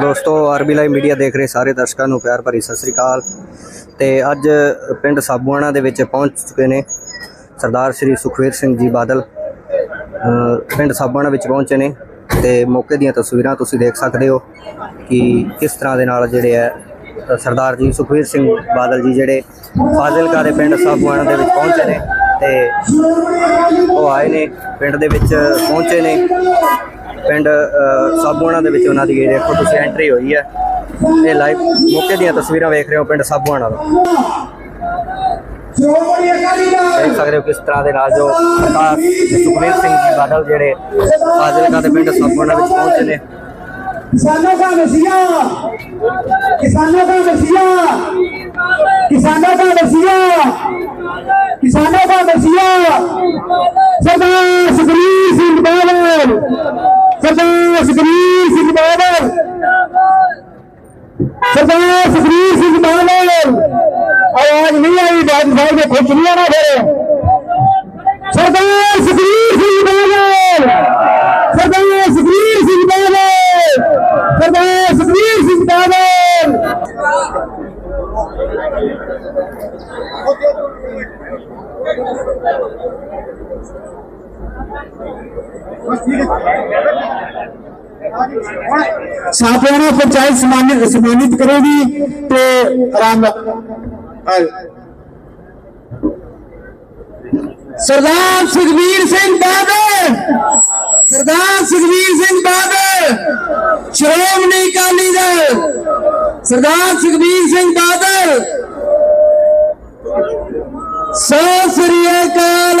ਦੋਸਤੋ, RB live media ਦੇਖ ਰਹੇ ਸਾਰੇ ਦਰਸ਼ਕਾਂ ਨੂੰ ਪਿਆਰ ਭਰੀ ਸਤਿ ਸ੍ਰੀ ਅਕਾਲ। ਤੇ ਅੱਜ ਪਿੰਡ ਸਾਬੂਆਣਾ ਦੇ ਵਿੱਚ ਪਹੁੰਚ ਚੁੱਕੇ ਨੇ ਸਰਦਾਰ ਸ਼੍ਰੀ ਸੁਖਵੀਰ ਸਿੰਘ ਜੀ ਬਾਦਲ। ਪਿੰਡ ਸਾਬੂਆਣਾ ਵਿੱਚ ਪਹੁੰਚੇ ਨੇ ਤੇ ਮੌਕੇ ਦੀਆਂ ਤਸਵੀਰਾਂ ਤੁਸੀਂ ਦੇਖ ਸਕਦੇ ਹੋ ਕਿ ਕਿਸ ਤਰ੍ਹਾਂ ਦੇ ਨਾਲ ਜਿਹੜੇ ਹੈ ਸਰਦਾਰ ਜੀ ਸੁਖਵੀਰ ਸਿੰਘ ਬਾਦਲ ਜੀ ਜਿਹੜੇ ਫਾਜ਼ਿਲਕਾ ਦੇ ਪਿੰਡ ਸਾਬੂਆਣਾ ਦੇ ਵਿੱਚ ਪਹੁੰਚੇ ਨੇ ਤੇ ਉਹ ਆਏ ਨੇ, ਪਿੰਡ ਦੇ ਵਿੱਚ ਪਹੁੰਚੇ ਨੇ। ਪਿੰਡ ਸਾਬੂਆਣਾ ਦੇ ਵਿੱਚ ਉਹਨਾਂ ਦੀ ਇਹ ਦੇਖੋ ਤੁਸੀਂ ਐਂਟਰੀ ਹੋਈ ਹੈ। ਇਹ ਲਾਈਵ ਮੌਕੇ ਦੀਆਂ ਤਸਵੀਰਾਂ ਵੇਖ ਰਹੇ ਹੋ ਪਿੰਡ ਸਾਬੂਆਣਾ ਦਾ ਦੇਖ ਸਕਦੇ ਹੋ ਕਿਸ ਤਰ੍ਹਾਂ ਦੇ ਨਾਲ ਜੋ ਸਰਕਾਰ ਸੁਖਵੀਰ ਸਿੰਘ ਜੀ ਬਾਦਲ ਜਿਹੜੇ ਫਾਜ਼ਿਲਕਾ ਦੇ ਪਿੰਡ ਸਾਬੂਆਣਾ ਵਿੱਚ ਪਹੁੰਚੇ ਨੇ। ਕਿਸਾਨਾਂ ਦਾ ਮਸੀਹਾ ਕਿਸਾਨਾਂ ਦਾ ਮਸੀਹਾ ਕਿਸਾਨਾਂ ਦਾ ਮਸੀਹਾ ਕਿਸਾਨਾਂ ਦਾ ਮਸੀਹਾ ਸਰਦਾਰ ਸੁਖਵੀਰ ਸਿੰਘ ਬਾਦਲ। सरदार सुखबीर सिंह बादल सरदार सुखबीर सिंह बादल आवाज नहीं आई बात भाई में कुछ नहीं आना फिर सरदार सुखबीर सिंह बादल सरदार सुखबीर सिंह बादल सरदार सुखबीर सिंह बादल ਸਾਥੀਆਂ ਪੰਚਾਇਤ ਸਨਮਾਨਿਤ ਸਨਮਾਨਿਤ ਕਰੇਗੀ ਤੇ ਆਰਾਮ ਸਰਦਾਰ ਸੁਖਬੀਰ ਸਿੰਘ ਬਾਦਲ! ਸਰਦਾਰ ਸੁਖਬੀਰ ਸਿੰਘ ਬਾਦਲ! ਸ਼੍ਰੋਮਣੀ ਅਕਾਲੀ ਦਲ! ਸਰਦਾਰ ਸੁਖਬੀਰ ਸਿੰਘ ਬਾਦਲ! ਸਤਿ ਸ੍ਰੀ ਅਕਾਲ!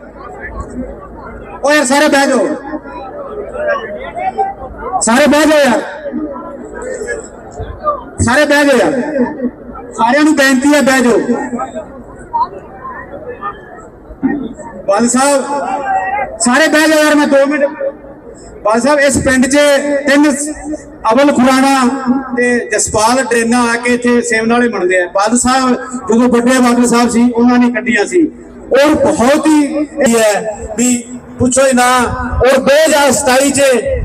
ਓ ਯਾਰ, ਸਾਰੇ ਬਹਿ ਜਾਓ। ਸਾਰੇ ਬਹਿ ਜਾਓ ਯਾਰ। ਸਾਰੇ ਬਹਿ ਜਾਓ ਯਾਰ। ਸਾਰਿਆਂ ਨੂੰ ਬੇਨਤੀ ਹੈ, ਬਹਿ ਜਾਓ। ਬਾਲ ਸਾਹਿਬ, ਸਾਰੇ ਬਹਿ ਜਾਓ ਯਾਰ, ਮੈਂ 2 ਮਿੰਟ। ਬਾਲ ਸਾਹਿਬ, ਇਸ ਪਿੰਡ 'ਚ ਤਿੰਨ ਅਵਲ ਖੁਰਾਣਾ ਤੇ ਜਸਪਾਲ ਟ੍ਰੇਨਾਂ ਆ ਕੇ ਇੱਥੇ ਸੇਵਨ ਵਾਲੇ ਬਣਦੇ ਆ। ਬਾਦਲ ਸਾਹਿਬ, ਜਦੋਂ ਵੱਡੇ ਬਾਦਲ ਸਾਹਿਬ ਸੀ, ਉਹਨਾਂ ਨੇ ਕੱਢੀਆਂ ਸੀ। ਔਰ ਬਹੁਤ ਹੀ ਇਹ ਹੈ ਵੀ ਪੁੱਛੋ ਹੀ ਨਾ। ਔਰ 2027 'ਚ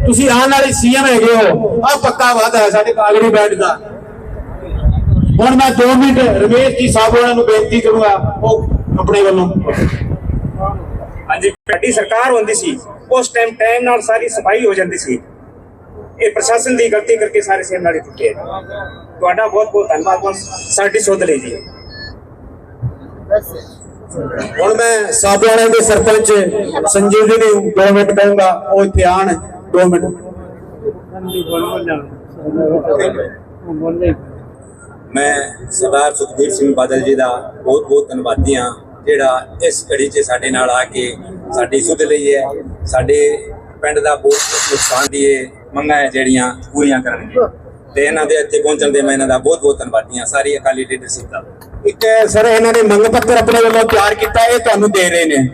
ਤੁਸੀਂ ਆਉਣ ਵਾਲੇ ਸੀਐਮ ਹੈਗੇ ਹੋ। ਆ ਪੱਕਾ ਵਾਅਦਾ ਹੈ ਸਾਡੇ ਕਾਗੜੀ ਬੈਠ ਦਾ। ਹੁਣ ਮੈਂ 2 ਮਿੰਟ ਰਮੇਸ਼ ਜੀ ਸਾਹਿਬ ਉਹਨਾਂ ਨੂੰ ਬੇਨਤੀ ਕਰੂੰਗਾ ਉਹ ਆਪਣੇ ਵੱਲੋਂ। ਹਾਂਜੀ ਸਾਡੀ ਸਰਕਾਰ ਹੁੰਦੀ ਸੀ ਉਸ ਟਾਈਮ ਟਾਈਮ ਨਾਲ ਸਾਰੀ ਸਫ਼ਾਈ ਹੋ ਜਾਂਦੀ ਸੀ। ਇਹ ਪ੍ਰਸ਼ਾਸਨ ਦੀ ਗਲਤੀ ਕਰਕੇ ਸਾਰੇ ਸੇਮ ਨਾਲੇ ਟੁੱਟੇ ਆ। ਤੁਹਾਡਾ ਬਹੁਤ ਬਹੁਤ ਧੰਨਵਾਦ ਸਾਡੀ ਸੁਧ ਲਈ ਜੀ। ਹੁਣ ਮੈਂ ਸਾਬਿਆਣਾ ਦੇ ਸਰਪੰਚ ਸੰਜੀਵ ਜੀ ਨੂੰ 2 ਮਿੰਟ ਕਹੂੰਗਾ, ਉਹ ਇੱਥੇ ਆਣ 2 ਮਿੰਟ। ਮੈਂ ਸਰਦਾਰ ਸੁਖਬੀਰ ਸਿੰਘ ਬਾਦਲ ਜੀ ਦਾ ਬਹੁਤ ਬਹੁਤ ਧੰਨਵਾਦੀ ਹਾਂ, ਜਿਹੜਾ ਇਸ ਘੜੀ 'ਚ ਸਾਡੇ ਨਾਲ ਆ ਕੇ ਸਾਡੀ ਸੁਧ ਲਈ ਹੈ। ਸਾਡੇ ਪਿੰਡ ਦਾ ਬਹੁਤ ਨੁਕਸਾਨ ਦੀ ਮੰਗਾਂ ਹੈ ਜਿਹੜੀਆਂ ਪੂਰੀਆਂ ਕਰਨਗੇ। ਤੇ ਇਹਨਾਂ ਦੇ ਇੱਥੇ ਪਹੁੰਚਣ ਦੇ ਮੈਂ ਇਹਨਾਂ ਦਾ ਬਹੁਤ ਬਹੁਤ ਧੰਨਵਾਦੀ ਹਾਂ। ਸਾਰੀ ਅਕਾਲੀ ਲੀਡਰਸ਼ਿਪ ਦਾ। ਇੱਕ ਸਰ, ਇਹਨਾਂ ਨੇ ਮੰਗ ਪੱਤਰ ਆਪਣੇ ਵੱਲੋਂ ਤਿਆਰ ਕੀਤਾ, ਇਹ ਤੁਹਾਨੂੰ ਦੇ ਰਹੇ ਨੇ।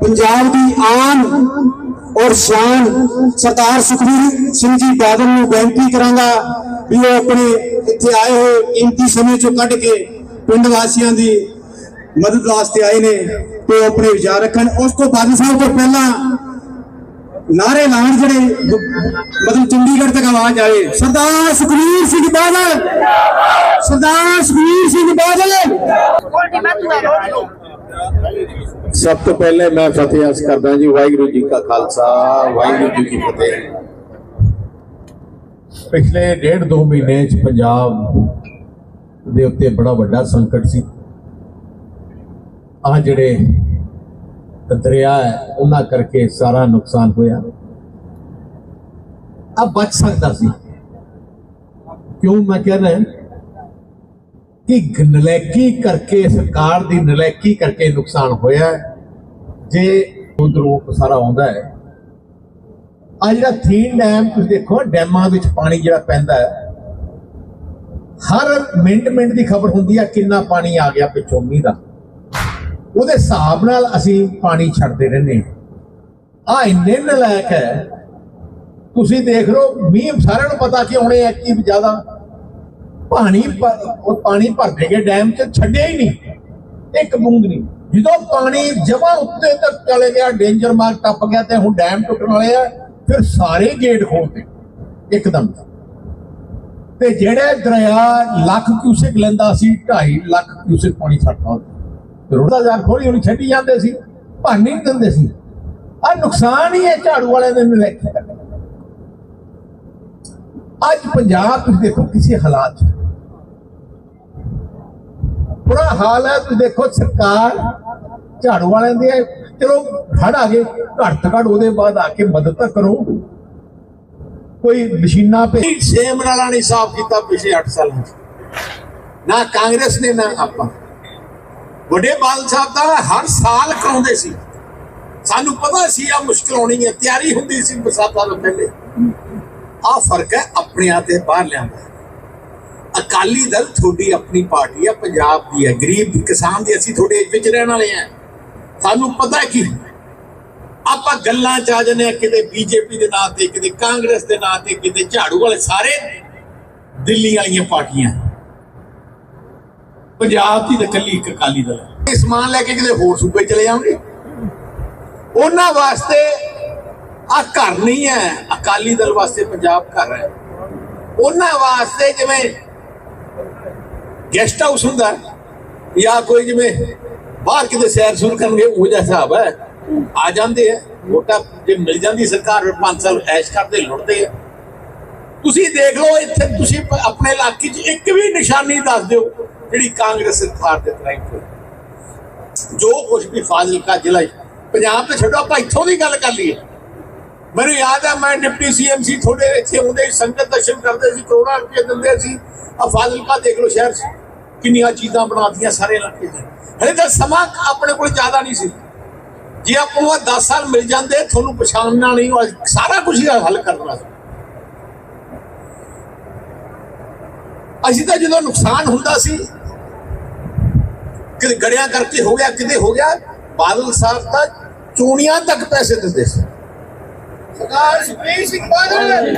ਪੰਜਾਬ ਦੀ ਆਨ ਔਰ ਸ਼ਾਨ ਸਰਦਾਰ ਸੁਖਬੀਰ ਸਿੰਘ ਜੀ ਬਾਦਲ ਨੂੰ ਬੇਨਤੀ ਕਰਾਂਗਾ ਵੀ ਉਹ ਆਪਣੇ ਇੱਥੇ ਆਏ ਹੋਏ ਕੀਮਤੀ ਸਮੇਂ ਚੋਂ ਕੱਢ ਕੇ ਪਿੰਡ ਵਾਸੀਆਂ ਦੀ ਮਦਦ ਵਾਸਤੇ ਆਏ ਨੇ ਤੇ ਉਹ ਆਪਣੇ ਵਿਚਾਰ ਰੱਖਣ। ਉਸ ਤੋਂ ਬਾਦਲ ਸਾਹਿਬ ਤੋਂ ਪਹਿਲਾਂ ਨਾਰੇ ਲਾਉਣ ਜਿਹੜੇ ਮਤਲਬ ਚੰਡੀਗੜ੍ਹ ਤੱਕ ਆਵਾਜ਼ ਆਏ, ਸਰਦਾਰ ਸੁਖਬੀਰ ਸਿੰਘ ਬਾਦਲ, ਸਰਦਾਰ ਸੁਖਬੀਰ ਸਿੰਘ ਬਾਦਲ। ਸਭ ਤੋਂ ਪਹਿਲੇ ਮੈਂ ਫਤਿਹ ਅਰਜ਼ ਕਰਦਾ ਜੀ, ਵਾਹਿਗੁਰੂ ਜੀ ਕਾ ਖਾਲਸਾ, ਵਾਹਿਗੁਰੂ ਜੀ ਕੀ ਫਤਿਹ। ਪਿਛਲੇ ਡੇਢ ਦੋ ਮਹੀਨੇ ਚ ਪੰਜਾਬ ਦੇ ਉੱਤੇ ਬੜਾ ਵੱਡਾ ਸੰਕਟ ਸੀ। ਆ ਜਿਹੜੇ ਦਰਿਆ ਹੈ, ਉਹਨਾਂ ਕਰਕੇ ਸਾਰਾ ਨੁਕਸਾਨ ਹੋਇਆ। ਆ ਬਚ ਸਕਦਾ ਸੀ। ਕਿਉਂ ਮੈਂ ਕਹਿ ਰਿਹਾ ਕਿ ਨਲੈਕੀ ਕਰਕੇ, ਸਰਕਾਰ ਦੀ ਨਲੈਕੀ ਕਰਕੇ ਨੁਕਸਾਨ ਹੋਇਆ ਹੈ। ਜੇ ਰੂਪ ਸਾਰਾ ਆਉਂਦਾ ਹੈ। ਆ ਜਿਹੜਾ ਥੀਨ ਡੈਮ, ਤੁਸੀਂ ਦੇਖੋ, ਡੈਮਾਂ ਵਿੱਚ ਪਾਣੀ ਜਿਹੜਾ ਪੈਂਦਾ ਹੈ, ਹਰ ਮਿੰਟ ਮਿੰਟ ਦੀ ਖਬਰ ਹੁੰਦੀ ਹੈ ਕਿੰਨਾ ਪਾਣੀ ਆ ਗਿਆ ਪਿੱਛੋਂ ਮੀਂਹ ਦਾ। ਉਹਦੇ ਹਿਸਾਬ ਨਾਲ ਅਸੀਂ ਪਾਣੀ ਛੱਡਦੇ ਰਹਿੰਦੇ ਹਾਂ। ਆ ਇੰਨੇ ਨਲਾਇਕ ਹੈ। ਤੁਸੀਂ ਦੇਖ ਲਓ, ਮੀਂਹ ਸਾਰਿਆਂ ਨੂੰ ਪਤਾ ਕਿ ਆਉਣੇ ਐ ਕਿ ਜ਼ਿਆਦਾ। ਪਾਣੀ ਭ- ਉਹ ਪਾਣੀ ਭਰਦੇ ਗਏ, ਡੈਮ 'ਚ ਛੱਡਿਆ ਹੀ ਨਹੀਂ। ਇੱਕ ਬੂੰਦ ਨਹੀਂ। ਜਦੋਂ ਪਾਣੀ ਜਮਾ ਉੱਤੇ ਤੱਕ ਚਲੇ ਗਿਆ, ਡੇਂਜਰ ਮਾਰਕ ਟੱਪ ਗਿਆ ਤੇ ਹੁਣ ਡੈਮ ਟੁੱਟਣ ਵਾਲੇ ਆ, ਫਿਰ ਸਾਰੇ ਗੇਟ ਖੋਲਦੇ ਇੱਕਦਮ। ਤੇ ਜਿਹੜੇ ਦਰਿਆ ਲੱਖ ਕਿਊਸਿਕ ਲੈਂਦਾ ਸੀ 2.5 ਲੱਖ ਕਿਊਸਿਕ ਪਾਣੀ ਛੱਡਦਾ ਰੋੜਾ ਜਾਰ ਖੋਲੀ ਉਹਨੂੰ ਛੱਡੀ ਜਾਂਦੇ ਸੀ ਭੰਨ ਨਹੀਂ ਦਿੰਦੇ ਸੀ। ਆ ਨੁਕਸਾਨ ਹੀ ਹੈ ਝਾੜੂ ਵਾਲਿਆਂ ਦੇ ਨੇ ਅੱਜ ਪੰਜਾਬ ਤੁਸੀਂ ਦੇਖੋ ਕਿਸੇ ਹਾਲਾਤ 'ਚ। ਬੁਰਾ ਹਾਲ ਹੈ, ਤੁਸੀਂ ਦੇਖੋ ਸਰਕਾਰ ਝਾੜੂ ਵਾਲਿਆਂ ਦੇ ਚਲੋ, ਖੜ ਆ ਗਏ, ਘੱਟ ਤੋਂ ਘੱਟ ਉਹਦੇ ਬਾਅਦ ਆ ਕੇ ਮਦਦ ਤਾਂ ਕਰੋ। ਕੋਈ ਮਸ਼ੀਨਾਂ ਪੇ ਸੇਮ ਨਾਲਾ ਨਹੀਂ ਸਾਫ਼ ਕੀਤਾ ਪਿਛਲੇ 8 ਸਾਲਾਂ 'ਚ। ਨਾ ਕਾਂਗਰਸ ਨੇ, ਨਾ ਆਪਾਂ। ਵੱਡੇ ਬਾਲ ਸਾਹਿਬ ਦਾ ਹਰ ਸਾਲ ਕਰਾਉਂਦੇ ਸੀ। ਸਾਨੂੰ ਪਤਾ ਸੀ ਆ ਮੁਸ਼ਕਲ ਆਉਣੀ ਹੈ, ਤਿਆਰੀ ਹੁੰਦੀ ਸੀ ਬਰਸਾਤਾਂ ਤੋਂ ਪਹਿਲੇ। ਆ ਫ਼ਰਕ ਹੈ ਆਪਣਿਆਂ ਤੇ ਬਾਹਰ ਲਿਆਂਦਾ ਅਕਾਲੀ ਦਲ ਤੁਹਾਡੀ ਆਪਣੀ ਪਾਰਟੀ ਆ ਪੰਜਾਬ ਦੀ ਹੈ। ਗਰੀਬ ਕਿਸਾਨ ਦੀ ਅਸੀਂ ਤੁਹਾਡੇ ਵਿੱਚ ਰਹਿਣ ਵਾਲੇ ਆ ਸਾਨੂੰ ਪਤਾ ਕੀ ਆਪਾਂ ਗੱਲਾਂ ਚ ਆ ਜਨੇ ਕਿਤੇ ਬੀਜੇਪੀ ਦੇ ਨਾਂ ਤੇ, ਕਿਤੇ ਕਾਂਗਰਸ ਦੇ ਨਾਂ ਤੇ, ਕਿਤੇ ਝਾੜੂ ਵਾਲੇ ਸਾਰੇ ਦਿੱਲੀ ਵਾਲੀਆਂ ਪਾਰਟੀਆਂ। ਪੰਜਾਬ ਦੀ ਤਾਂ ਇਕੱਲੀ ਇੱਕ ਅਕਾਲੀ ਦਲ ਹੈ। ਇਹ ਸਮਾਨ ਲੈ ਕੇ ਕਿਤੇ ਹੋਰ ਸੂਬੇ ਚਲੇ ਜਾਣਗੇ ਉਹਨਾਂ ਵਾਸਤੇ ਆ ਘਰ ਨਹੀਂ ਹੈ, ਅਕਾਲੀ ਦਲ ਵਾਸਤੇ ਪੰਜਾਬ ਘਰ ਹੈ। ਉਹਨਾਂ ਵਾਸਤੇ ਜਿਵੇਂ ਗੈਸਟ ਹਾਊਸ ਹੁੰਦਾ ਜਾਂ ਕੋਈ ਜਿਵੇਂ ਬਾਹਰ ਕਿਤੇ ਸੈਰ ਸੁਰ ਕਰਨਗੇ, ਉਹ ਜਿਹਾ ਹਿਸਾਬ ਹੈ। ਆ ਜਾਂਦੇ ਆ ਵੋਟਾਂ ਜੇ ਮਿਲ ਜਾਂਦੀ ਸਰਕਾਰ, ਫਿਰ ਪੰਜ ਸਾਲ ਐਸ਼ ਕਰਦੇ, ਲੁੱਟਦੇ ਆ ਤੁਸੀਂ ਦੇਖ ਲਓ, ਇੱਥੇ ਤੁਸੀਂ ਆਪਣੇ ਇਲਾਕੇ 'ਚ ਇੱਕ ਵੀ ਨਿਸ਼ਾਨੀ ਦੱਸ ਦਿਓ। ਜਿਹੜੀ ਕਾਂਗਰਸ ਸਰਕਾਰ ਦੇ ਤਰਾਈ ਜੋ ਕੁਝ ਵੀ ਫਾਜ਼ਿਲਕਾ ਜ਼ਿਲ੍ਹਾ ਪੰਜਾਬ ਤੇ ਛੱਡੋ, ਆਪਾਂ ਇੱਥੋਂ ਦੀ ਗੱਲ ਕਰ ਲਈਏ। ਮੈਨੂੰ ਯਾਦ ਹੈ ਮੈਂ ਡਿਪਟੀ ਸੀਐਮ ਥੋੜੇ ਇੱਥੇ ਹੁੰਦੇ ਸੰਗਤ ਦਰਸ਼ਨ ਕਰਦੇ ਸੀ, ਕਰੋੜਾਂ ਰੁਪਏ ਦਿੰਦੇ ਸੀ। ਆ ਫਾਜ਼ਿਲਕਾ ਦੇਖ ਲਓ ਸ਼ਹਿਰ 'ਚ, ਕਿੰਨੀਆਂ ਚੀਜ਼ਾਂ ਬਣਾਤੀਆਂ ਸਾਰੇ ਇਲਾਕੇ 'ਚ। ਹਲੇ ਤਾਂ ਸਮਾਂ ਆਪਣੇ ਕੋਲ ਜ਼ਿਆਦਾ ਨਹੀਂ ਸੀ। ਜੇ ਆਪਾਂ ਨੂੰ 10 ਸਾਲ ਮਿਲ ਜਾਂਦੇ, ਤੁਹਾਨੂੰ ਪਛਾਣਨਾ ਨਹੀਂ, ਉਹ ਸਾਰਾ ਕੁਝ ਹੀ ਹੱਲ ਕਰਨਾ ਸੀ। ਅਸੀਂ ਤਾਂ ਜਦੋਂ ਨੁਕਸਾਨ ਹੁੰਦਾ ਸੀ ਕਿਤੇ ਗੜਿਆਂ ਕਰਕੇ ਹੋ ਗਿਆ, ਕਿਤੇ ਹੋ ਗਿਆ, ਬਾਦਲ ਸਾਹਿਬ ਤਾਂ ਚੂੜੀਆਂ ਤੱਕ ਪੈਸੇ ਦਿੰਦੇ ਸੀ। ਸਰਦਾਰ ਸੁਖਬੀਰ ਸਿੰਘ ਬਾਦਲ।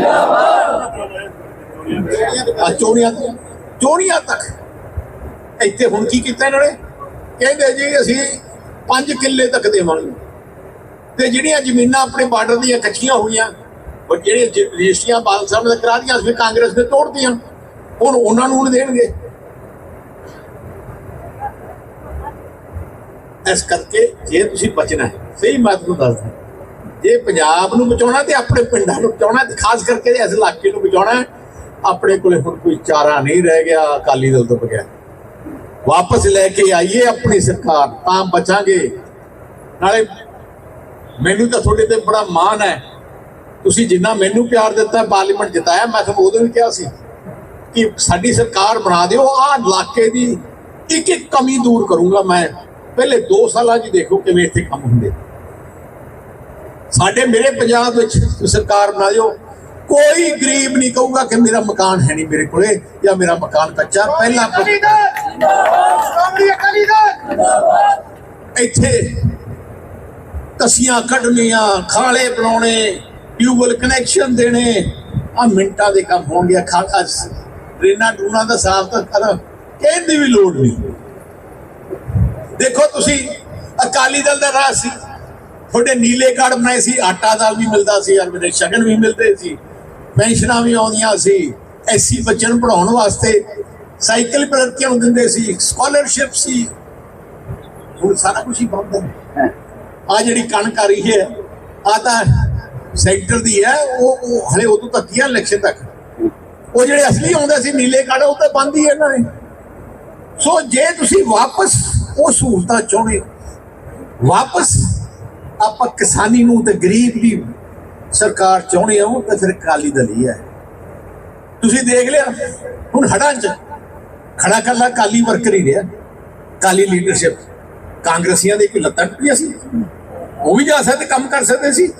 ਆ ਚੋਣੀਆਂ ਚੋਣੀਆਂ ਤੱਕ। ਇੱਥੇ ਹੁਣ ਕੀ ਕੀਤਾ ਇਹਨਾਂ ਨੇ? ਕਹਿੰਦੇ ਜੀ, ਅਸੀਂ 5 ਕਿੱਲੇ ਤੱਕ ਦੇਵਾਂਗੇ। ਤੇ ਜਿਹੜੀਆਂ ਜ਼ਮੀਨਾਂ ਆਪਣੇ ਬਾਰਡਰ ਦੀਆਂ ਕੱਚੀਆਂ ਹੋਈਆਂ ਉਹ ਜਿਹੜੀਆਂ ਰਜਿਸਟਰੀਆਂ ਬਾਦਲ ਸਾਹਿਬ ਨੇ ਕਰਾ ਦੀਆਂ ਅਸੀਂ ਕਾਂਗਰਸ ਨੇ ਤੋੜਦੀਆਂ ਹੁਣ ਉਹਨਾਂ ਨੂੰ ਹੁਣ ਦੇਣਗੇ। ਇਸ ਕਰਕੇ ਜੇ ਤੁਸੀਂ ਬਚਣਾ ਹੈ, ਸਹੀ ਮੈਂ ਤੁਹਾਨੂੰ ਦੱਸਦਾ। ਜੇ ਪੰਜਾਬ ਨੂੰ ਬਚਾਉਣਾ ਤੇ ਆਪਣੇ ਪਿੰਡਾਂ ਨੂੰ ਬਚਾਉਣਾ ਤੇ ਖਾਸ ਕਰਕੇ ਇਸ ਇਲਾਕੇ ਨੂੰ ਬਚਾਉਣਾ ਆਪਣੇ ਕੋਲੇ ਹੁਣ ਕੋਈ ਚਾਰਾ ਨਹੀਂ ਰਹਿ ਗਿਆ ਅਕਾਲੀ ਦਲ ਤੋਂ ਬਗੈਰ। ਵਾਪਸ ਲੈ ਕੇ ਆਈਏ ਆਪਣੀ ਸਰਕਾਰ, ਤਾਂ ਬਚਾਂਗੇ। ਨਾਲੇ ਮੈਨੂੰ ਤਾਂ ਤੁਹਾਡੇ ਤੇ ਬੜਾ ਮਾਣ ਹੈ। ਤੁਸੀਂ ਜਿੰਨਾ ਮੈਨੂੰ ਪਿਆਰ ਦਿੱਤਾ, ਪਾਰਲੀਮੈਂਟ ਜਿਤਾਇਆ, ਮੈਂ ਤੁਹਾਨੂੰ ਉਦੋਂ ਵੀ ਕਿਹਾ ਸੀ ਕਿ ਸਾਡੀ ਸਰਕਾਰ ਬਣਾ ਦਿਓ, ਆਹ ਇਲਾਕੇ ਦੀ ਇੱਕ ਇੱਕ ਕਮੀ ਦੂਰ ਕਰੂੰਗਾ ਮੈਂ। ਪਹਿਲੇ 2 ਸਾਲਾਂ 'ਚ ਦੇਖੋ ਕਿਵੇਂ ਇੱਥੇ ਕੰਮ ਹੁੰਦੇ। ਸਾਡੇ ਮੇਰੇ ਪੰਜਾਬ ਵਿੱਚ ਸਰਕਾਰ ਬਣਾ ਦਿਓ ਕੋਈ ਗਰੀਬ ਨਹੀਂ ਕਹੂਗਾ ਕਿ ਮੇਰਾ ਮਕਾਨ ਹੈ ਨਹੀਂ ਮੇਰੇ ਕੋਲੇ ਜਾਂ ਮੇਰਾ ਮਕਾਨ ਕੱਚਾ ਪਹਿਲਾਂ ਇੱਥੇ ਕਸੀਆਂ ਕੱਢਣੀਆਂ ਖਾਲੇ ਬਣਾਉਣੇ ਟਿਊਬਲ ਕਨੈਕਸ਼ਨ ਦੇਣੇ ਆ ਮਿੰਟਾਂ ਦੇ ਕੰਮ ਹੋਣਗੇ ਖਾਕਾ ਰੇਨਾ ਡੂਣਾ ਦਾ ਸਾਫ਼ ਤਾਂ ਕਰ ਕਹਿਣ ਦੀ ਵੀ ਲੋੜ ਨਹੀਂ। ਦੇਖੋ ਤੁਸੀਂ ਅਕਾਲੀ ਦਲ ਦਾ ਰਾਹ ਸੀ। ਤੁਹਾਡੇ ਨੀਲੇ ਕਾਰਡ ਬਣਾਏ ਸੀ ਆਟਾ ਦਾਲ ਵੀ ਮਿਲਦਾ ਸੀ ਯਾਰ ਮੇਰੇ ਸ਼ਗਨ ਵੀ ਮਿਲਦੇ ਸੀ ਪੈਨਸ਼ਨਾਂ ਵੀ ਆਉਂਦੀਆਂ ਸੀ ਐਸੀ ਬੱਚਿਆਂ ਨੂੰ ਪੜਾਉਣ ਵਾਸਤੇ ਸਾਈਕਲ ਪ੍ਰਤੀਆਂ ਨੂੰ ਦਿੰਦੇ ਸੀ ਸਕਾਲਰਸ਼ਿਪ ਸੀ। ਹੁਣ ਸਾਰਾ ਕੁਝ ਹੀ ਬੰਦ ਹੈ। ਆ ਜਿਹੜੀ ਕਣਕ ਆ ਰਹੀ ਹੈ ਆ ਤਾਂ ਸੈਂਟਰ ਦੀ ਹੈ ਉਹ ਉਹ ਹਲੇ ਉਦੋਂ ਤੱਕ ਹੀ ਇਲੈਕਸ਼ਨ ਤੱਕ। ਉਹ ਜਿਹੜੇ ਅਸਲੀ ਆਉਂਦੇ ਸੀ ਨੀਲੇ ਕਾਰਡ ਉਹ ਤਾਂ ਬੰਦ ਹੀ ਹੈ ਇਹਨਾਂ ਨੇ। ਸੋ ਜੇ ਤੁਸੀਂ ਵਾਪਸ ਉਹ ਸਹੂਲਤਾਂ ਚਾਹੁੰਦੇ ਹੋ, ਵਾਪਸ ਆਪਾਂ ਕਿਸਾਨੀ ਨੂੰ ਤੇ ਗਰੀਬ ਦੀ ਸਰਕਾਰ ਚਾਹੁੰਦੇ ਹੋ ਤਾਂ ਫਿਰ ਅਕਾਲੀ ਦਲ ਹੀ ਹੈ। ਤੁਸੀਂ ਦੇਖ ਲਿਆ ਹੁਣ ਹੜਾਂ 'ਚ ਖੜਾ ਕਰਲਾ ਕਾਲੀ ਵਰਕਰ ਹੀ ਰਿਹਾ। ਕਾਲੀ ਲੀਡਰਸ਼ਿਪ ਕਾਂਗਰਸੀਆਂ ਦੇ ਕੋਈ ਲੱਤਾਂ ਟੁੱਟੀਆਂ ਸੀ। ਉਹ ਵੀ ਜਾ ਸਕਦੇ ਕੰਮ ਕਰ ਸਕਦੇ ਸੀ।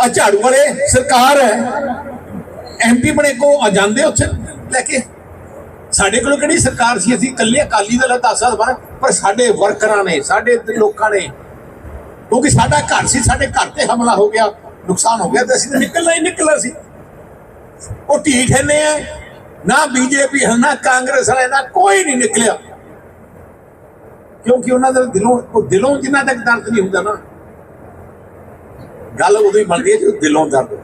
ਆ ਝਾੜੂ ਵਾਲੇ ਸਰਕਾਰ ਹੈ। ਐਮਪੀ ਬਣੇ ਕੋ ਆ ਜਾਂਦੇ ਉੱਥੇ ਲੈ ਕੇ। ਸਾਡੇ ਕੋਲ ਕਿਹੜੀ ਸਰਕਾਰ ਸੀ? ਅਸੀਂ ਇਕੱਲੇ ਅਕਾਲੀ ਦਲ 10 ਸਾਲ ਬਾਅਦ। ਪਰ ਸਾਡੇ ਵਰਕਰਾਂ ਨੇ, ਸਾਡੇ ਲੋਕਾਂ ਨੇ, ਕਿਉਂਕਿ ਸਾਡਾ ਘਰ ਸੀ, ਸਾਡੇ ਘਰ ਤੇ ਹਮਲਾ ਹੋ ਗਿਆ, ਨੁਕਸਾਨ ਹੋ ਗਿਆ ਤੇ ਅਸੀਂ ਨਿਕਲਣਾ ਹੀ ਨਿਕਲਣਾ ਸੀ। ਉਹ ਢੀਠ ਨੇ ਆ, ਨਾ ਬੀਜੇਪੀ ਹੈ ਨਾ ਕਾਂਗਰਸ ਹੈ ਨਾ ਕੋਈ ਨਹੀਂ ਨਿਕਲਿਆ। ਕਿਉਂਕਿ ਉਹਨਾਂ ਦੇ ਦਿਲੋਂ, ਉਹ ਦਿਲੋਂ ਜਿੰਨਾ ਤੱਕ ਦਰਦ ਨਹੀਂ ਹੁੰਦਾ ਨਾ, ਗੱਲ ਉਦੋਂ ਹੀ ਬਣਦੀ ਹੈ ਜਦੋਂ ਦਿਲੋਂ ਦਰਦ।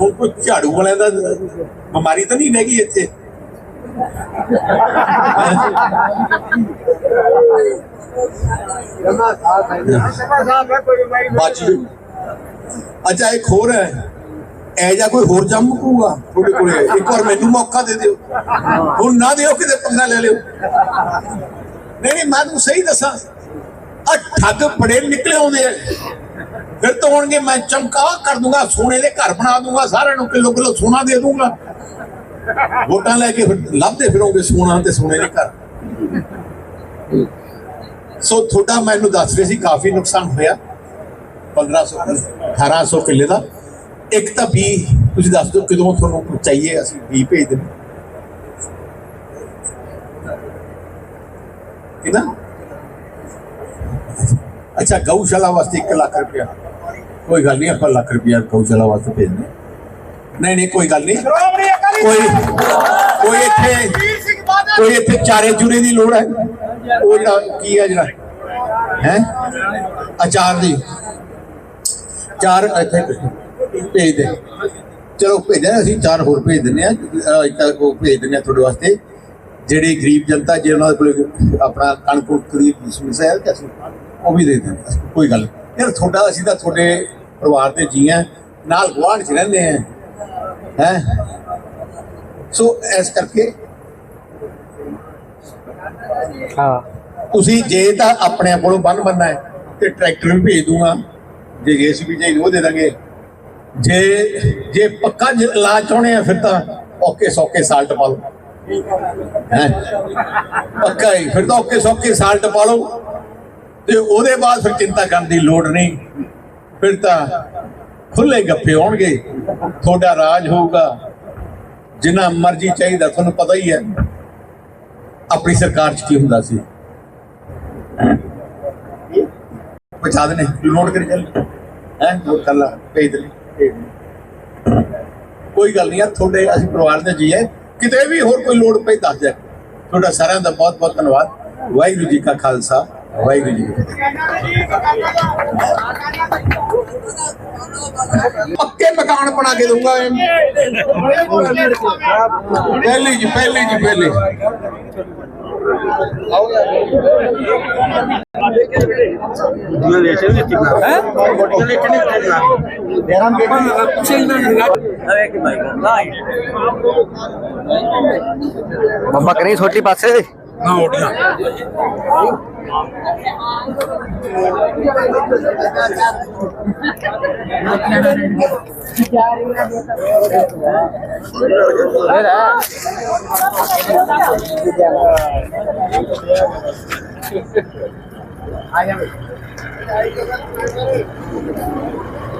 ਹੁਣ ਕੋਈ ਝਾੜੂ ਵਾਲਿਆਂ ਦਾ ਬਿਮਾਰੀ ਤਾਂ ਨਹੀਂ ਹੈਗੀ ਇੱਥੇ? ਅੱਛਾ ਇੱਕ ਹੋਰ ਹੈ। ਐ ਜਾਂ ਕੋਈ ਹੋਰ ਜੰਮ ਪਊਗਾ ਤੁਹਾਡੇ ਕੋਲੇ? ਇੱਕ ਵਾਰ ਮੈਨੂੰ ਮੌਕਾ ਦੇ ਦਿਓ। ਹੁਣ ਨਾ ਦਿਓ ਕਿਤੇ ਪੰਗਾ ਲੈ ਲਿਓ। ਨਹੀਂ ਨਹੀਂ ਮੈਂ ਤੁਹਾਨੂੰ ਸਹੀ ਦੱਸਾਂ। ਆ ਠੱਗ ਬੜੇ ਨਿਕਲੇ ਆਉਂਦੇ ਆ। ਫਿਰ ਤਾਂ ਹੋਣਗੇ, ਮੈਂ ਚਮਕਾ ਕਰ ਦੂੰਗਾ, ਸੋਨੇ ਦੇ ਘਰ ਬਣਾ ਦੂੰਗਾ, ਸਾਰਿਆਂ ਨੂੰ ਕਿਲੋ ਕਿਲੋ ਸੋਨਾ ਦੇ ਦੂੰਗਾ। ਵੋਟਾਂ ਲੈ ਕੇ ਲੱਭਦੇ ਫਿਰੋਗੇ ਸੋਨਾ ਤੇ ਸੋਨੇ ਦੇ ਘਰ। ਸੋ ਤੁਹਾਡਾ ਮੈਨੂੰ ਦੱਸ ਰਹੇ ਸੀ, ਕਾਫੀ ਨੁਕਸਾਨ ਹੋਇਆ। 1500 1800 ਕਿੱਲੇ ਦਾ। ਇੱਕ ਤਾਂ ਵੀ, ਤੁਸੀਂ ਦੱਸ ਦਿਓ ਕਿਦੋਂ ਤੁਹਾਨੂੰ ਚਾਹੀਏ ਅਸੀਂ, ਵੀ ਭੇਜ ਦੇਣ ਕਿਨਾ? ਅੱਛਾ, ਗਊਸ਼ਾਲਾ ਵਾਸਤੇ 1 ਲੱਖ ਰੁਪਇਆ। ਕੋਈ ਗੱਲ ਨਹੀਂ ਆਪਾਂ ਲੱਖ ਰੁਪਇਆ ਗਊਸ਼ਾਲਾ ਵਾਸਤੇ ਭੇਜ ਦੇ ਨਹੀਂ ਨਹੀਂ ਕੋਈ ਗੱਲ ਨਹੀਂ ਕੋਈ ਕੋਈ ਇੱਥੇ ਕੋਈ ਇੱਥੇ ਚਾਰੇ ਚੂਰੇ ਦੀ ਲੋੜ ਹੈ? ਉਹ ਕੀ ਹੈ ਜਿਹੜਾ ਹੈ? ਅਚਾਰ ਦੀ। ਚਾਰ ਇੱਥੇ ਭੇਜ ਦੇ। ਚਲੋ ਭੇਜਿਆ ਅਸੀਂ ਚਾਰ ਹੋਰ ਭੇਜ ਦਿੰਦੇ ਆ ਇੱਕ ਉਹ ਭੇਜ ਦਿੰਦੇ ਆ ਤੁਹਾਡੇ ਵਾਸਤੇ। ਜਿਹੜੀ ਗਰੀਬ ਜਨਤਾ ਜੇ ਉਹਨਾਂ ਦੇ ਕੋਲ ਆਪਣਾ ਕਣਕ ਦੀ ਸਮੱਸਿਆ ਹੈ ਤੇ ਅਸੀਂ ਉਹ ਵੀ ਦੇ ਦਿੰਦੇ। ਕੋਈ ਗੱਲ। ਯਾਰ ਤੁਹਾਡਾ ਅਸੀਂ ਤਾਂ ਤੁਹਾਡੇ ਪਰਿਵਾਰ ਦੇ ਜੀ ਆ ਨਾਲ ਗੁਆਂਢ ਚ ਰਹਿੰਦੇ ਆ। ਹੈ? ਸੋ ਇਸ ਕਰਕੇ ਹਾਂ। ਤੁਸੀਂ ਜੇ ਤਾਂ ਆਪਣੇ ਕੋਲੋਂ ਬੰਨ ਬੰਨਾ ਹੈ ਤੇ ਟਰੈਕਟਰ ਵੀ ਭੇਜ ਦੂੰਗਾ। ਜੇ ਜੇਸੀਬੀ ਚਾਹੀਦੀ ਉਹ ਦੇ ਦਾਂਗੇ। ਜੇ ਜੇ ਪੱਕਾ ਇਲਾਜ ਚਾਹੁੰਦੇ ਆ ਫਿਰ ਤਾਂ ਓਕੇ ਸੌਕੇ ਸਾਲਟ ਪਾ ਲਓ। ਹੈ? ਪੱਕਾ ਹੀ ਫਿਰ ਤਾਂ ਓਕੇ ਸੌਕੇ ਸਾਲਟ ਪਾ ਲਓ। ਤੇ ਉਹਦੇ ਬਾਅਦ ਫਿਰ ਚਿੰਤਾ ਕਰਨ ਦੀ ਲੋੜ ਨਹੀਂ। ਫਿਰ ਤਾਂ ਖੁੱਲੇ ਗੱਫੇ ਹੋਣਗੇ ਤੁਹਾਡਾ ਰਾਜ ਹੋਊਗਾ। ਜਿੰਨਾ ਮਰਜ਼ੀ ਚਾਹੀਦਾ, ਤੁਹਾਨੂੰ ਪਤਾ ਹੀ ਹੈ। ਆਪਣੀ ਸਰਕਾਰ 'ਚ ਕੀ ਹੁੰਦਾ ਸੀ? ਪਹੁੰਚਾ ਦੇਣੇ ਨੋਟ ਕਰੀ ਚੱਲ। ਹੈ? ਨੋਟ ਕਰ ਲਾ। ਭੇਜ ਦੇ। ਕੋਈ ਗੱਲ ਨਹੀਂ ਆ। ਤੁਹਾਡੇ ਅਸੀਂ ਪਰਿਵਾਰ ਦੇ ਜੀਏ ਕਿਤੇ ਵੀ ਹੋਰ ਕੋਈ ਲੋੜ ਪਈ ਦੱਸ ਦਿਆ ਤੁਹਾਡਾ ਸਾਰਿਆਂ ਦਾ ਬਹੁਤ ਬਹੁਤ ਧੰਨਵਾਦ। ਵਾਹਿਗੁਰੂ ਜੀ ਕਾ ਖਾਲਸਾ। ਵਾਹਿਗੁਰੂ ਜੀ ਕੀ ਪੱਕੇ ਮਕਾਨ ਬਣਾ ਕੇ ਦੂੰਗਾ ਪਹਿਲੀ ਜੀ ਪਹਿਲੀ ਜੀ ਪਹਿਲੀ। ਬੱਬਾ ਕਰੀ ਛੋਟੀ ਪਾਸੇ I am.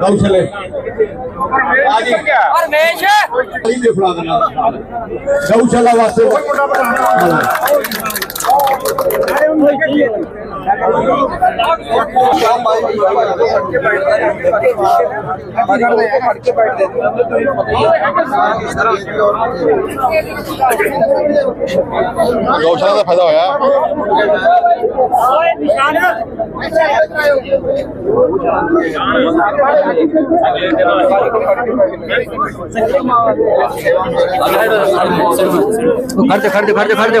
ਗੌਸ਼ਲੇ ਆ ਜੀ ਪਰਮੇਸ਼ ਅਲੀ ਦੇ ਫੜਾ ਦੇਣਾ ਗਊਸ਼ਾਲਾ ਵਾਸਤੇ ਗਊਸ਼ਾਲਾ ਦਾ ਫਾਇਦਾ ਹੋਇਆ। ਖੜ ਜਾ ਖੜ ਜਾ ਖੜ ਜਾ ਖੜ ਜਾ।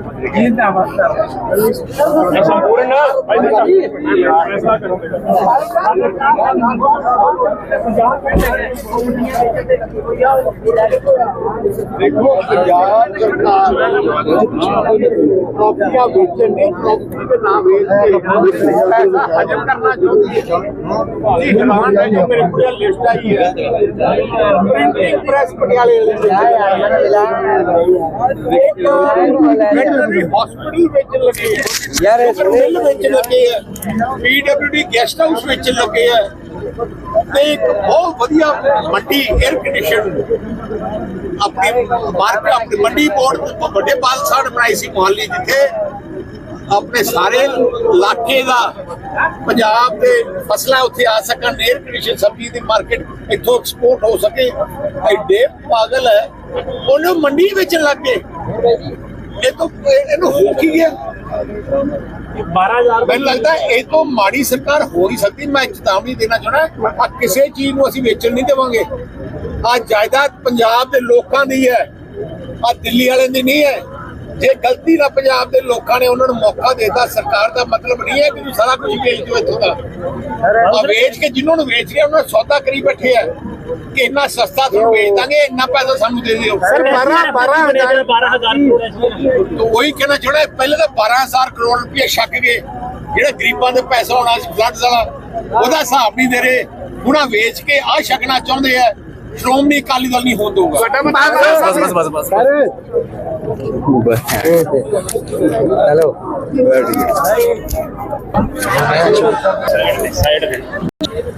ਦੇਖੋ ਪੰਜਾਬ ਸਰਕਾਰ ਕਾਪੀਆਂ ਵੇਚਣ ਨੇ ਪ੍ਰਾਪਰਟੀ ਦੇ ਨਾਮ ਵੇਚ ਕੇ ਪੈਸਾ ਹਜਮ ਕਰਨਾ ਚਾਹੁੰਦੀ ਹੈ ਇਹ ਡਿਮਾਂਡ ਹੈ ਜੋ ਮੇਰੇ ਕੋਲ ਲਿਸਟ ਆਈ ਹੈ ਪ੍ਰਿੰਟਿੰਗ ਪ੍ਰੈਸ ਪਟਿਆਲੇ ਵੈਟਰਨਰੀ ਹਸਪੀਟਲ ਵੇਚਣ ਲੱਗੇ ਹੈ ਯਾਰ ਇਹ ਮਿਲ ਵੇਚਣ ਲੱਗੇ ਹੈ ਪੀਡਬਲਯੂਡੀ ਗੈਸਟ ਹਾਊਸ ਵੇਚਣ ਲੱਗੇ ਹੈ ਤੇ ਇੱਕ ਬਹੁਤ ਵਧੀਆ ਮੰਡੀ 에ਅਰ ਕੰਡੀਸ਼ਨ ਆਪਣੀ ਮਾਰਕੀਟ ਆਪਣੀ ਮੰਡੀ ਬੋਰਡ ਵੱਡੇ ਬਾਲਸਾੜ ਬਣਾਈ ਸੀ ਮੁਹੱਲੀ ਜਿੱਥੇ ਆਪਣੇ ਸਾਰੇ ਇਲਾਕੇ ਦਾ ਪੰਜਾਬ ਦੇ ਫਸਲਾਂ ਉੱਥੇ ਆ ਸਕਣ 에ਅਰ ਕੰਡੀਸ਼ਨ ਸਬਜ਼ੀ ਦੀ ਮਾਰਕੀਟ ਇੱਥੋਂ ਐਕਸਪੋਰਟ ਹੋ ਸਕੇ। ਐਡੇ ਪਾਗਲ ਹੈ। ਉਹਨੂੰ ਮੰਡੀ ਵੇਚਣ ਲੱਗ। ਇਹ ਤੋਂ ਇਹ- ਇਹਨੂੰ ਹੋ ਕੀ ਗਿਆ? 12000 ਮੈਨੂੰ ਲੱਗਦਾ ਇਹ ਤੋਂ ਮਾੜੀ ਸਰਕਾਰ ਹੋ ਨਹੀਂ ਸਕਦੀ। ਮੈਂ ਚੇਤਾਵਨੀ ਦੇਣਾ ਚਾਹਣਾ ਆ ਕਿਸੇ ਚੀਜ਼ ਨੂੰ ਅਸੀਂ ਵੇਚਣ ਨਹੀਂ ਦੇਵਾਂਗੇ। ਆ ਜਾਇਦਾਦ ਪੰਜਾਬ ਦੇ ਲੋਕਾਂ ਦੀ ਹੈ। ਆ ਦਿੱਲੀ ਵਾਲਿਆਂ ਦੀ ਨਹੀਂ ਹੈ। ਜੇ ਗਲਤੀ ਨਾਲ ਪੰਜਾਬ ਦੇ ਲੋਕਾਂ ਨੇ ਉਹਨਾਂ ਨੂੰ ਮੌਕਾ ਦੇਤਾ ਸਰਕਾਰ ਦਾ ਮਤਲਬ ਨਹੀਂ ਹੈ ਕਿ ਤੁਸੀਂ ਸਾਰਾ ਕੁਝ ਵੇਚ ਦਿਓ ਇੱਥੋਂ ਦਾ। ਆ ਵੇਚ ਕੇ ਜਿਨ੍ਹਾਂ ਨੂੰ ਵੇਚ ਰਿਹਾ ਉਹਨਾਂ ਸੌਦਾ ਕਰੀ ਬੈਠੇ ਆ। ਕਿ ਇੰਨਾ ਸਸਤਾ ਤੁਹਾਨੂੰ ਵੇਚ ਦਾਂਗੇ ਇੰਨਾ ਪੈਸਾ ਸਾਨੂੰ ਦੇ ਦਿਓ। ਸਰ 12 12000 ਤੋ ਉਹੀ ਕਹਿਣਾ ਚਾਹੁੰਦਾ ਪਹਿਲੇ ਤਾਂ 12000 ਕਰੋੜ ਰੁਪਏ ਛੱਕ ਗਏ ਜਿਹੜਾ ਗਰੀਬਾਂ ਦੇ ਪੈਸਾ ਹੋਣਾ ਸੀ ਫਲੱਡ ਵਾਲਾ ਉਹਦਾ ਹਿਸਾਬ ਨਹੀਂ ਦੇ ਰਹੇ। ਉਹਨਾਂ ਵੇਚ ਕੇ ਆ ਛਕਣਾ ਚਾਹੁੰਦੇ ਆ ਸ਼੍ਰੋਮਣੀ ਅਕਾਲੀ ਦਲ ਨਹੀਂ ਹੋਣ ਦਊਗਾ। ਹੈਲੋ।